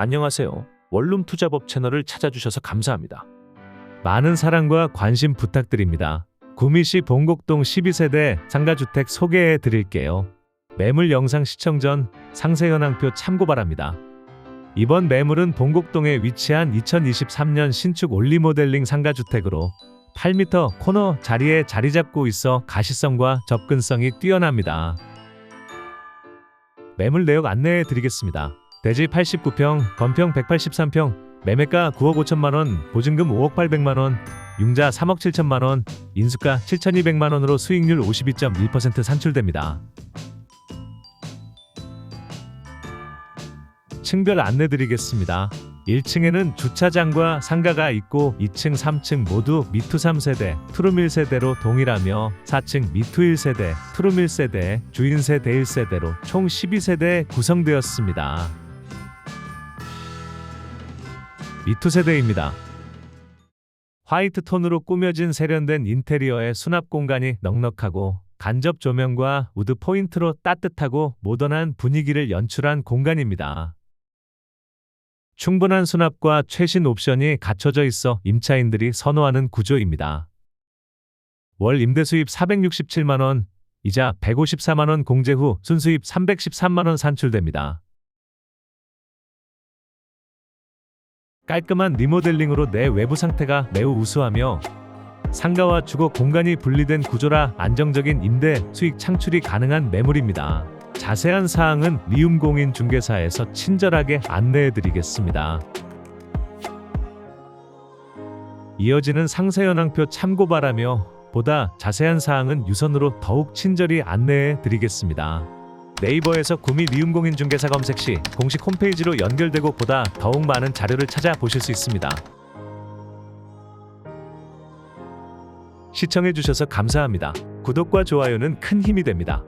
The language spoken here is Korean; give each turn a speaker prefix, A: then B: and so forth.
A: 안녕하세요. 원룸 투자법 채널을 찾아주셔서 감사합니다. 많은 사랑과 관심 부탁드립니다. 구미시 봉곡동 12세대 상가주택 소개해 드릴게요. 매물 영상 시청 전 상세 현황표 참고 바랍니다. 이번 매물은 봉곡동에 위치한 2023년 신축 올리 모델링 상가주택으로 8m 코너 자리에 자리 잡고 있어 가시성과 접근성이 뛰어납니다. 매물 내역 안내해 드리겠습니다. 대지 89평, 건평 183평, 매매가 9억 5천만 원, 보증금 5억 800만 원, 융자 3억 7천만 원, 인수가 7,200만 원으로 수익률 52.1% 산출됩니다. 층별 안내 드리겠습니다. 1층에는 주차장과 상가가 있고 2층, 3층 모두 미투 3세대, 투룸 1세대로 동일하며 4층 미투 1세대, 투룸 1세대, 주인 세대 1세대로 총 12세대 구성되었습니다. 미투 세대입니다. 화이트 톤으로 꾸며진 세련된 인테리어의 수납 공간이 넉넉하고 간접 조명과 우드 포인트로 따뜻하고 모던한 분위기를 연출한 공간입니다. 충분한 수납과 최신 옵션이 갖춰져 있어 임차인들이 선호하는 구조입니다. 월 임대 수입 467만 원, 이자 154만 원 공제 후 순수입 313만 원 산출됩니다. 깔끔한 리모델링으로 내 외부 상태가 매우 우수하며 상가와 주거 공간이 분리된 구조라 안정적인 임대 수익 창출이 가능한 매물입니다. 자세한 사항은 리움공인 중개사에서 친절하게 안내해 드리겠습니다. 이어지는 상세 현황표 참고 바라며 보다 자세한 사항은 유선으로 더욱 친절히 안내해 드리겠습니다. 네이버에서 구미 리움공인 중개사 검색 시 공식 홈페이지로 연결되고 보다 더욱 많은 자료를 찾아 보실 수 있습니다. 시청해 주셔서 감사합니다. 구독과 좋아요는 큰 힘이 됩니다.